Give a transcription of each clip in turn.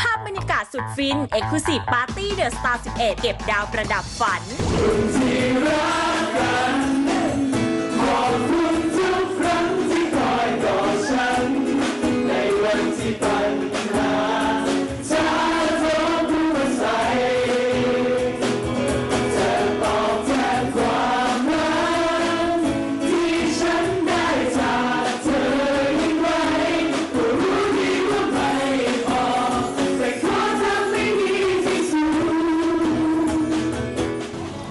ภาพบรรยากาศสุดฟิน Exclusive Party The Star 11 เก็บดาวประดับฝัน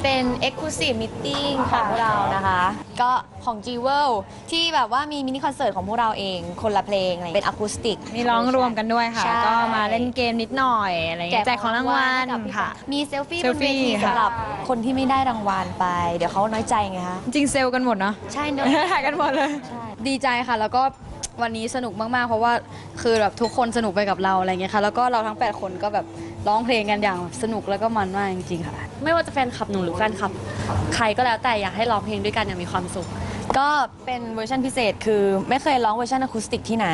เป็น Exclusive Meeting ของพวกเรานะคะ ก็ของ g w o r l ที่แบบว่ามีมินิคอนเสิร์ตของพวกเราเองคนละเพลงอะไรเป็นอะคูสติก มีร้องรวมกันด้วยค่ะ ใช่ ก็มาเล่นเกมนิดหน่อยอะไรเงี้ยแจกของรางวัลให้กับพี่ค่ะ มีเซลฟี่เซบลนฟี่เวทีค่ะ สำหรับคนที่ไม่ได้รางวัลไป เดี๋ยวเขาน้อยใจไงคะ จริงเซลล์กันหมดเนาะ ใช่เนอะ ถ่ายกันหมดเลยดีใจค่ะ แล้วก็วันนี้สนุกมาก ๆ เพราะว่าคือแบบทุกคนสนุกไปกับเราอะไรเงี้ยค่ะ แล้วก็เราทั้ง 8 คนก็แบบ ร้องเพลงกันอย่างสนุกแล้วก็มันมากจริงๆค่ะ ไม่ว่าจะแฟนคลับหนูหรือแฟนคลับ ใครก็แล้วแต่อยากให้ร้องเพลงด้วยกันอย่างมีความสุข ก็เป็นเวอร์ชันพิเศษคือไม่เคยร้องเวอร์ชันอะคูสติกที่ไหน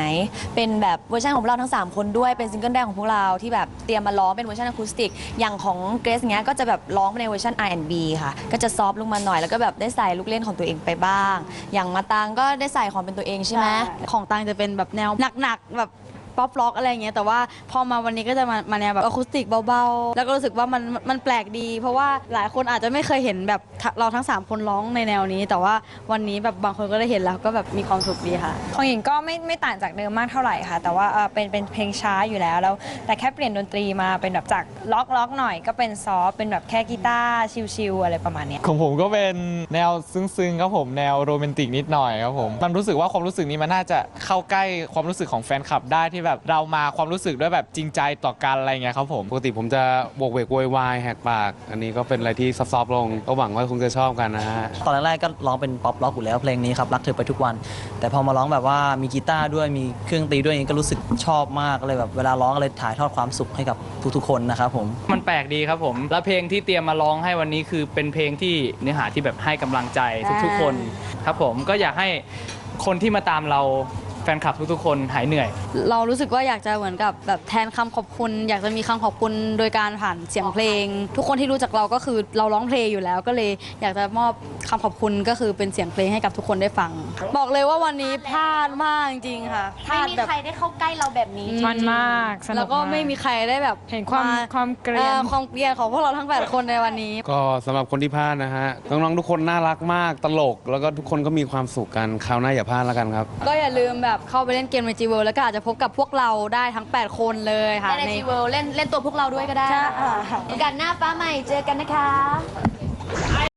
เป็นแบบเวอร์ชันของพวกเราทั้ง 3 คนด้วยเป็นซิงเกิลแรกของพวกเราที่แบบเตรียมมาร้องเป็นเวอร์ชันอะคูสติกอย่างของเกรซเงี้ยก็จะแบบร้องในเวอร์ชัน R&B ค่ะ ก็จะซอฟลงมาหน่อยแล้วก็แบบได้ใส่ลูกเล่นของตัวเองไปบ้าง อย่างมาตังก็ได้ใส่ของเป็นตัวเองใช่ไหมของตังจะเป็นแบบแนวหนักๆแบบ ป๊อปล็อกอะไรเงี้ยแต่ว่าพอมาวันนี้ก็จะมามาแนวแบบอะคูสติกเบาๆ แล้วก็รู้สึกว่ามันมันแปลกดี เพราะว่าหลายคนอาจจะไม่เคยเห็นแบบเราทั้ง 3 คนร้องในแนวนี้ แต่ว่าวันนี้แบบบางคนก็ได้เห็นแล้วก็แบบมีความสุขดีค่ะ ของหญิงก็ไม่ไม่ต่างจากเดิมมากเท่าไหร่ค่ะ แต่ว่าเอ่อเป็นเป็นเพลงช้าอยู่แล้วแล้ว แต่แค่เปลี่ยนดนตรีมาเป็นแบบจากล็อกล็อกหน่อยก็เป็นซอฟต์เป็นแบบแค่กีตาร์ชิลๆอะไรประมาณเนี้ย ของผมก็เป็นแนวซึ้งๆครับผมแนวโรแมนติกนิดหน่อยครับผมมันรู้สึกว่าความรู้สึกนี้มันน่าจะเข้าใกล้ความรู้สึกของแฟนคลับได้ที่แบบเรามาความรู้สึกด้วยแบบจริงใจต่อกันอะไรเงี้ยครับผม ปกติผมจะโบกเวกโวยวายแหกปาก อันนี้ก็เป็นอะไรที่ซอฟต์ๆลง ก็หวังว่าคงจะชอบกันนะฮะ ตอนแรกๆก็ร้องเป็นป๊อปล็อกอยู่แล้วเพลงนี้ครับรักเธอไปทุกวัน แต่พอมาร้องแบบว่ามีกีตาร์ด้วยมีเครื่องตีด้วยอย่างนี้ก็รู้สึกชอบมากเลยแบบเวลาร้องเลยถ่ายทอดความสุขให้กับทุกๆคนนะครับผม มันแปลกดีครับผม แล้วเพลงที่เตรียมมาร้องให้วันนี้คือเป็นเพลงที่เนื้อหาที่แบบให้กำลังใจทุกๆคนครับผมก็อยากให้คนที่มาตามเรา แฟนคลับทุกๆคนหายเหนื่อย เรารู้สึกว่าอยากจะเหมือนกับแบบแทนคำขอบคุณ อยากจะมีคำขอบคุณโดยการผ่านเสียงเพลง ทุกคนที่รู้จักเราก็คือเราร้องเพลงอยู่แล้ว ก็เลยอยากจะมอบคำขอบคุณก็คือเป็นเสียงเพลงให้กับทุกคนได้ฟัง บอกเลยว่าวันนี้พลาดมากจริงๆค่ะพไม่ลาดมีแบบ ใครได้เข้าใกล้เราแบบนี้มันมากสนุกแล้วก็มากไม่มีใครได้แบบเห็นความมความเกรียนออความเกรียนของพวกเราทั้ง8คนในวันนี้ ก็สำหรับคนที่พลาดนะฮะ น้องๆทุกคนน่ารักมากตลก แล้วก็ทุกคนก็มีความสุขกันคราวหน้าอย่าพลาดแล้วกันครับ ก็อย่าลืมแบบเข้าไปเล่นเกมในจีเวิแล้วก็อาจจะพบกับพวกเราได้ทั้ง 8 คนเลยค่ะ ในจีเวิลเล่นเล่นตัวพวกเราด้วยก็ได้ใช่โอกาสหน้าฟ้าใหม่เจอกันนะคะ